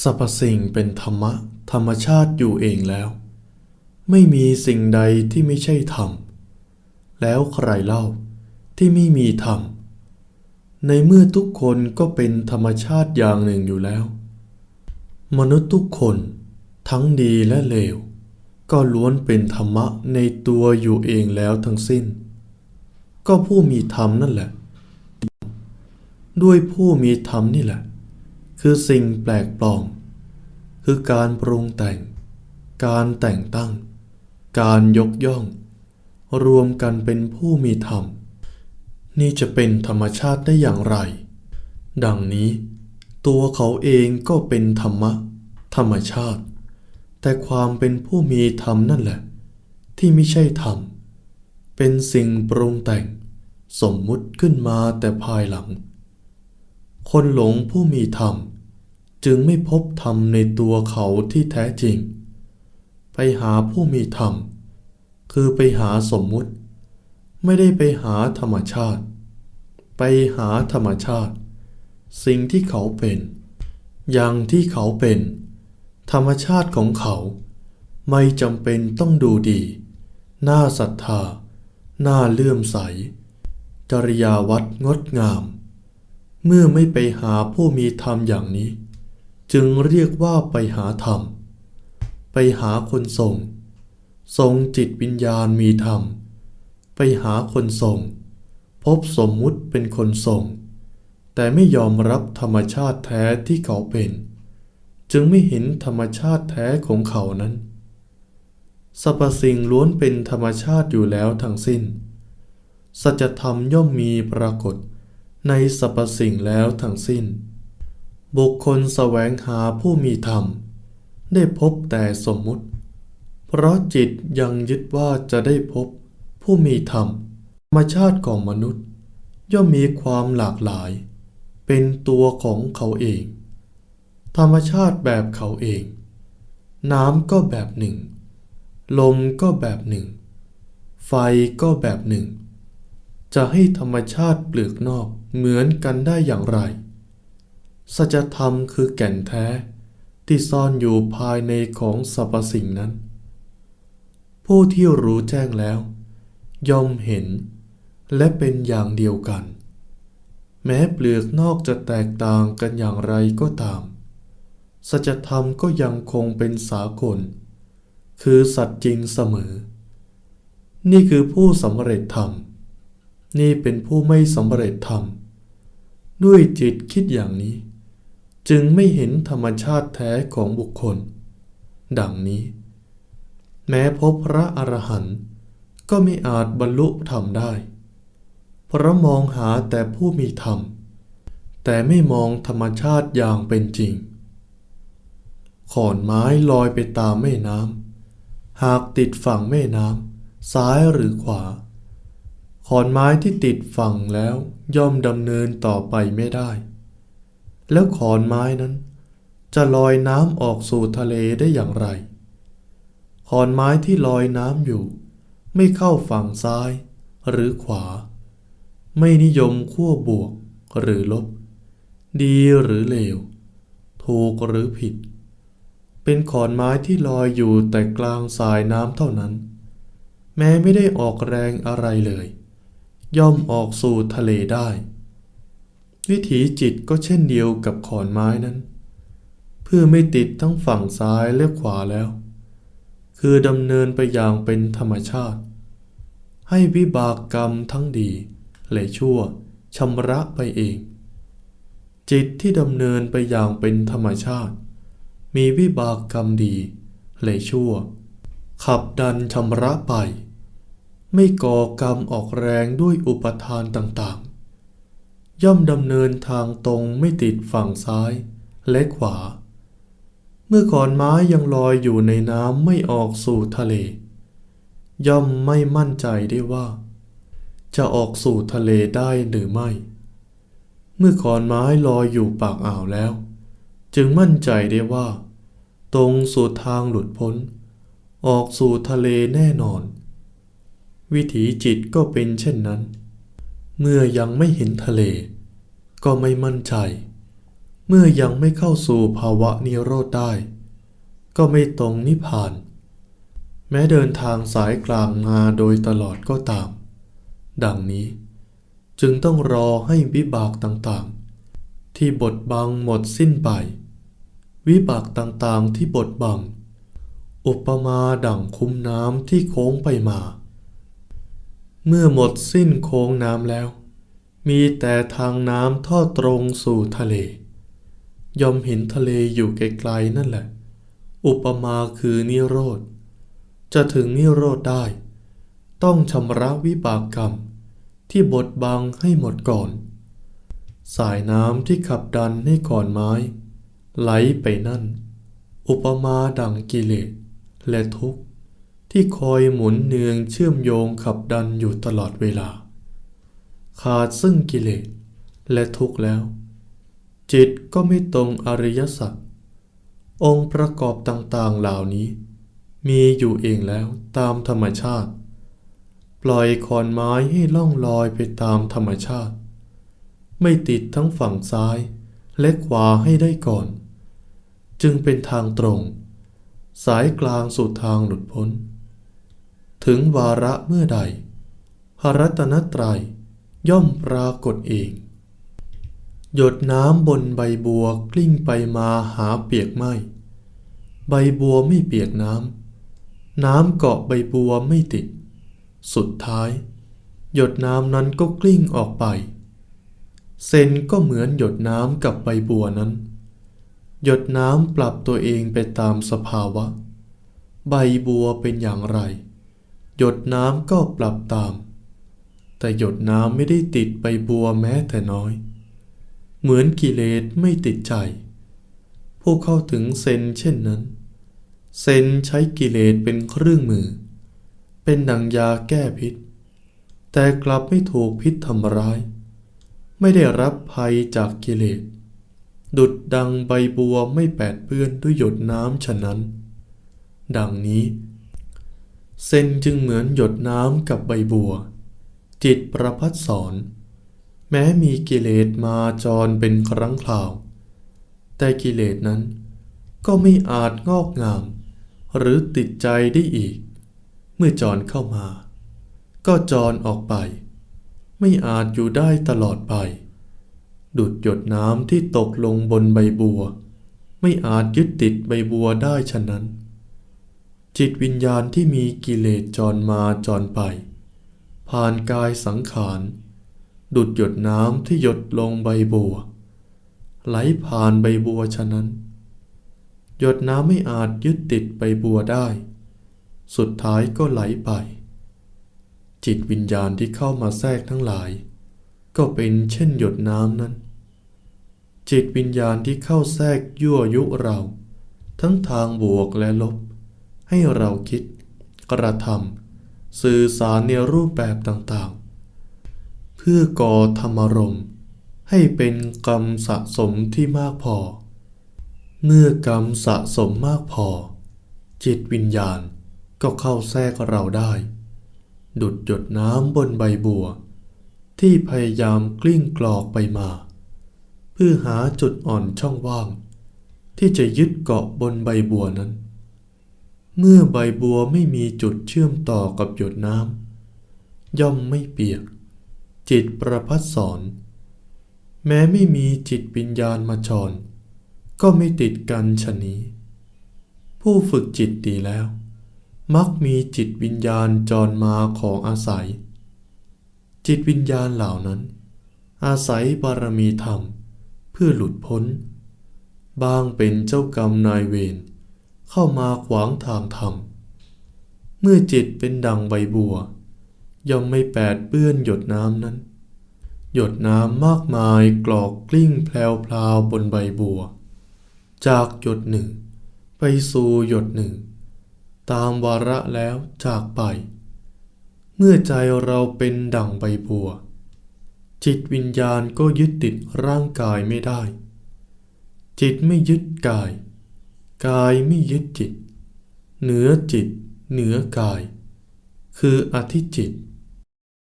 สรรพสิ่งเป็นธรรมะธรรมชาติอยู่เองแล้ว ไม่มีสิ่งใดที่ไม่ใช่ธรรม แล้วใครเล่าที่ไม่มีธรรม ในเมื่อทุกคนก็เป็นธรรมชาติอย่างหนึ่งอยู่แล้ว มนุษย์ทุกคนทั้งดีและเลว ก็ล้วนเป็นธรรมะในตัวอยู่เองแล้วทั้งสิ้น ก็ผู้มีธรรมนั่นแหละ ด้วยผู้มีธรรมนี่แหละ คือสิ่งแปลกปลอม คือการปรุงแต่ง การแต่งตั้ง การยกย่อง รวมกันเป็นผู้มีธรรม นี่จะเป็นธรรมชาติได้อย่างไร ดังนี้ ตัวเขาเองก็เป็นธรรมะ ธรรมชาติ แต่ความเป็นผู้มีธรรมนั่นแหละ ที่ไม่ใช่ธรรม เป็นสิ่งปรุงแต่ง สมมุติขึ้นมาแต่ภายหลัง คนหลงผู้มีธรรม จึงไม่พบธรรมในตัวเขาที่แท้จริง ไปหาผู้มีธรรม คือไปหาสมมุติ ไม่ได้ไปหาธรรมชาติ ไปหาธรรมชาติ สิ่งที่เขาเป็น อย่างที่เขาเป็น ธรรมชาติของเขา ไม่จำเป็นต้องดูดีน่าศรัทธาน่าเลื่อมใส จริยาวัดงดงาม เมื่อไม่ไปหาผู้มีธรรมอย่างนี้ จึงเรียกว่าไปหาธรรม ไปหาคนทรง ทรงจิตวิญญาณมีธรรม ไปหาคนทรง พบสมมุติเป็นคนทรง แต่ไม่ยอมรับธรรมชาติแท้ที่เขาเป็น จึงไม่เห็นธรรมชาติแท้ของเขานั้นสรรพสิ่งล้วนเป็นธรรมชาติอยู่แล้วทั้งสิ้น สัจธรรมย่อมมีปรากฏ ในสรรพสิ่งแล้วทั้งสิ้น บุคคลแสวงหาผู้มีธรรม ได้พบแต่สมมุติ เพราะจิตยังยึดว่าจะได้พบ ผู้มีธรรมธรรมชาติของมนุษย์ ย่อมมีความหลากหลาย เป็นตัวของเขาเอง ธรรมชาติแบบเขาเอง น้ำก็แบบหนึ่ง ลมก็แบบหนึ่ง ไฟก็แบบหนึ่งจะให้ธรรมชาติเปลือกนอก เหมือนกันได้อย่างไร สัจธรรมคือแก่นแท้ที่ซ่อนอยู่ภายในของสรรพสิ่งนั้น ผู้ที่รู้แจ้งแล้ว ย่อมเห็นและเป็นอย่างเดียวกัน แม้เปลือกนอกจะแตกต่างกันอย่างไรก็ตาม สัจธรรมก็ยังคงเป็นสากล คือสัตว์จริงเสมอ นี่คือผู้สำเร็จธรรม นี่เป็นผู้ไม่สำเร็จธรรม ด้วยจิตคิดอย่างนี้ จึงไม่เห็นธรรมชาติแท้ของบุคคล ดังนี้ แม้พบพระอรหันต์ก็ไม่อาจบรรลุธรรมได้ เพราะมองหาแต่ผู้มีธรรม แต่ไม่มองธรรมชาติอย่างเป็นจริง ขอนไม้ลอยไปตามแม่น้ำหากติดฝั่งแม่น้ำซ้ายหรือขวา ขอนไม้ที่ติดฝั่งแล้วย่อมดำเนินต่อไปไม่ได้ แล้วขอนไม้นั้น จะลอยน้ำออกสู่ทะเลได้อย่างไร ขอนไม้ที่ลอยน้ำอยู่ ไม่เข้าฝั่งซ้ายหรือขวา ไม่นิยมขั้วบวกหรือลบ ดีหรือเลว ถูกหรือผิด เป็นขอนไม้ที่ลอยอยู่แต่กลางสายน้ำเท่านั้น แม้ไม่ได้ออกแรงอะไรเลย ย่อมออกสู่ทะเลได้ วิถีจิตก็เช่นเดียวกับขอนไม้นั้น เพื่อไม่ติดทั้งฝั่งซ้ายและขวาแล้ว คือดำเนินไปอย่างเป็นธรรมชาติ ให้วิบากกรรมทั้งดีและชั่วชำระไปเอง จิตที่ดำเนินไปอย่างเป็นธรรมชาติ มีวิบากกรรมดีและชั่ว ขับดันชำระไป ไม่ก่อกรรมออกแรงด้วยอุปทานต่างๆ ย่อมดำเนินทางตรงไม่ติดฝั่งซ้ายและขวา เมื่อขอนไม้ยังลอยอยู่ในน้ำไม่ออกสู่ทะเล ย่อมไม่มั่นใจได้ว่า จะออกสู่ทะเลได้หรือไม่ เมื่อขอนไม้ลอยอยู่ปากอ่าวแล้ว จึงมั่นใจได้ว่า ตรงสู่ทางหลุดพ้น ออกสู่ทะเลแน่นอน วิถีจิตก็เป็นเช่นนั้น เมื่อยังไม่เห็นทะเล ก็ไม่มั่นใจ เมื่อยังไม่เข้าสู่ภาวะนิโรธได้ ก็ไม่ตรงนิพพาน แม้เดินทางสายกลางมาโดยตลอดก็ตาม ดังนี้จึงต้องรอให้วิบากต่างๆ ที่บดบังหมดสิ้นไป วิบากต่างๆที่บดบัง อุปมาดั่งคุ้มน้ำที่โค้งไปมา เมื่อหมดสิ้นโค้งน้ำแล้ว มีแต่ทางน้ำทอดตรงสู่ทะเลยอมเห็นทะเลอยู่ไกลๆนั่นแหละ อุปมาคือนิโรธ จะถึงนิโรธได้ ต้องชำระวิบากกรรม ที่บดบังให้หมดก่อน สายน้ำที่ขับดันให้ขอนไม้ ไหลไปนั่น อุปมาดังกิเลสและทุกข์ ที่คอยหมุนเนืองเชื่อมโยงขับดันอยู่ตลอดเวลา ขาดซึ่งกิเลสและทุกข์แล้ว จิตก็ไม่ตรงอริยสัจองค์ประกอบต่างๆเหล่านี้ มีอยู่เองแล้วตามธรรมชาติ ปล่อยขอนไม้ให้ล่องลอยไปตามธรรมชาติ ไม่ติดทั้งฝั่งซ้ายและขวาให้ได้ก่อน จึงเป็นทางตรง สายกลางสู่ทางหลุดพ้น ถึงวาระเมื่อใดพระรัตนตรัยย่อมปรากฏเอง หยดน้ำบนใบบัวกลิ้งไปมาหาเปียกไม่ ใบบัวไม่เปียกน้ำ น้ำเกาะใบบัวไม่ติด สุดท้าย หยดน้ำนั้นก็กลิ้งออกไป เซนก็เหมือนหยดน้ำกับใบบัวนั้น หยดน้ำปรับตัวเองไปตามสภาวะ ใบบัวเป็นอย่างไร หยดน้ำก็ปรับตาม แต่หยดน้ำไม่ได้ติดใบบัวแม้แต่น้อย เหมือนกิเลสไม่ติดใจ ผู้เข้าถึงเซนเช่นนั้น เซนใช้กิเลสเป็นเครื่องมือ เป็นดังยาแก้พิษ แต่กลับไม่ถูกพิษทำร้าย ไม่ได้รับภัยจากกิเลส ดุดดังใบบัวไม่แปดเปื้อนด้วยหยดน้ำฉะนั้น ดังนี้ เซนจึงเหมือนหยดน้ำกับใบบัว จิตประพัดสอน แม้มีกิเลสมาจรเป็นครั้งคราว แต่กิเลสนั้นก็ไม่อาจงอกงาม หรือติดใจได้อีก เมื่อจรเข้ามา ก็จรออกไป ไม่อาจอยู่ได้ตลอดไป ดุดหยดน้ำที่ตกลงบนใบบัว ไม่อาจยึดติดใบบัวได้ฉะนั้น จิตวิญญาณที่มีกิเลสจรมาจรไป ผ่านกายสังขาร ดุดหยดน้ำที่หยดลงใบบัว ไหลผ่านใบบัวฉะนั้น หยดน้ำไม่อาจยึดติดใบบัวได้ สุดท้ายก็ไหลไป จิตวิญญาณที่เข้ามาแทรกทั้งหลาย ก็เป็นเช่นหยดน้ำนั้น จิตวิญญาณที่เข้าแทรกยั่วยุเรา ทั้งทางบวกและลบ ให้เราคิด กระทำสื่อสารในรูปแบบต่างๆ เพื่อก่อธรรมรมให้เป็นกรรมสะสมที่มากพอ เมื่อกรรมสะสมมากพอ จิตวิญญาณก็เข้าแทรกเราได้ ดุดหยดน้ำบนใบบัว ที่พยายามกลิ้งกรอกไปมา เพื่อหาจุดอ่อนช่องว่าง ที่จะยึดเกาะบนใบบัวนั้น เมื่อใบบัวไม่มีจุดเชื่อมต่อกับหยดน้ำย่อมไม่เปียก จิตประพัดสอน แม้ไม่มีจิตวิญญาณมาจรก็ไม่ติดกันชะนี้ ผู้ฝึกจิตดีแล้ว มักมีจิตวิญญาณจรมาของอาศัย จิตวิญญาณเหล่านั้น อาศัยบารมีธรรม เพื่อหลุดพ้น บางเป็นเจ้ากรรมนายเวร เข้ามาขวางทางธรรม เมื่อจิตเป็นดังใบบัว ย่อมไม่แปดเปื้อนหยดน้ำนั้น หยดน้ำมากมายกรอกกลิ้งแพลวพลาวบนใบบัว จากหยดหนึ่ง ไปสู่หยดหนึ่ง ตามวาระแล้วจากไป เมื่อใจเราเป็นดั่งใบบัว จิตวิญญาณก็ยึดติดร่างกายไม่ได้จิตไม่ยึดกาย กายไม่ยึดจิต เหนือจิต เหนือกาย คืออธิจิต